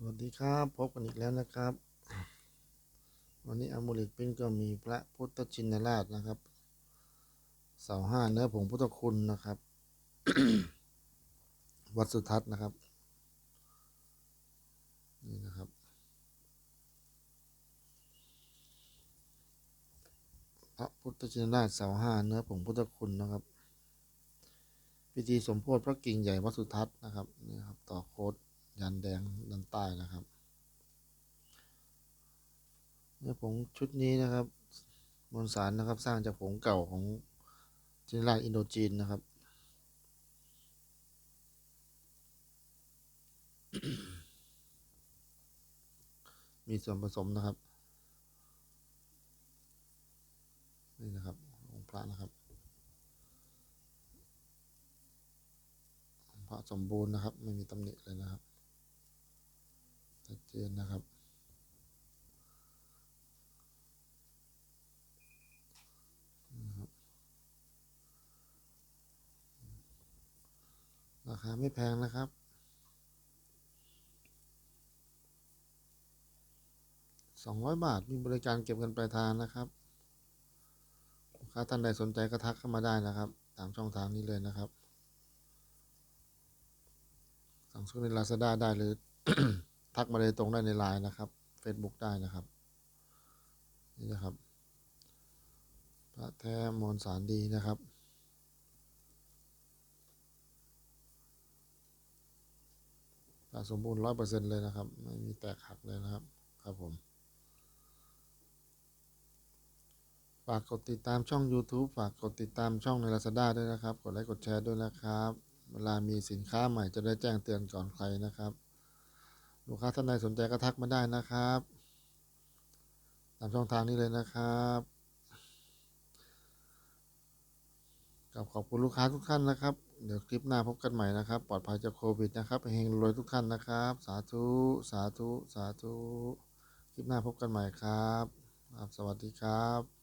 สวัสดีครับ พบกันอีกแล้วนะครับ วันนี้อมูลิกปิ้นก็มีพระพุทธชินราชนะครับเสาห้าเนื้อผงพุทธคุณนะครับ วัดสุทัศน์นะครับ นี่นะครับ พระพุทธชินราชเสาห้าเนื้อผงพุทธคุณนะครับ พิธีสมโพธิพระกิ่งใหญ่วัดสุทัศน์นะครับนี่ครับต่อโคด ยันแดงด้านใต้นะครับเนื้อผงชุดนี้นะครับมวลสารนะครับสร้างจากผงเก่าของจินราอินโดจีนนะครับ มีส่วนผสมนะครับ นี่นะครับองค์พระนะครับองพระสมบูรณ์นะครับ ไม่มีตำหนิเลยนะครับ ชัดเจนนะครับ ราคาไม่แพงนะครับสองร้อยบาท มีบริการเก็บเงินปลายทางนะครับลูกค้าท่านใดสนใจก็ทักเข้ามาได้นะครับ ตามช่องทางนี้เลยนะครับ สั่งซื้อใน Lazada ได้หรือ ทักมาเลยตรงได้ในไลน์นะครับ Facebook ได้นะครับ นี่นะครับ พระแท้มวลสารดีนะครับพระสมบูรณ์ร้อยเปอร์เซ็นเลยนะครับ ไม่มีแตกหักเลยนะครับ ครับผม ฝากกดติดตามช่อง YouTube ฝากกดติดตามช่องใน Lazada ด้วยนะครับ กดไลค์กดแชร์ด้วยนะครับ เวลามีสินค้าใหม่จะได้แจ้งเตือนก่อนใครนะครับ ลูกค้าท่านใดสนใจก็ทักมาได้นะครับ ตามช่องทางนี้เลยนะครับกับขอบคุณลูกค้าทุกท่านนะครับ เดี๋ยวคลิปหน้าพบกันใหม่นะครับ ปลอดภัยจากโควิดนะครับเฮงรวยทุกท่านนะครับ สาธุ สาธุ สาธุ คลิปหน้าพบกันใหม่ครับครับสวัสดีครับ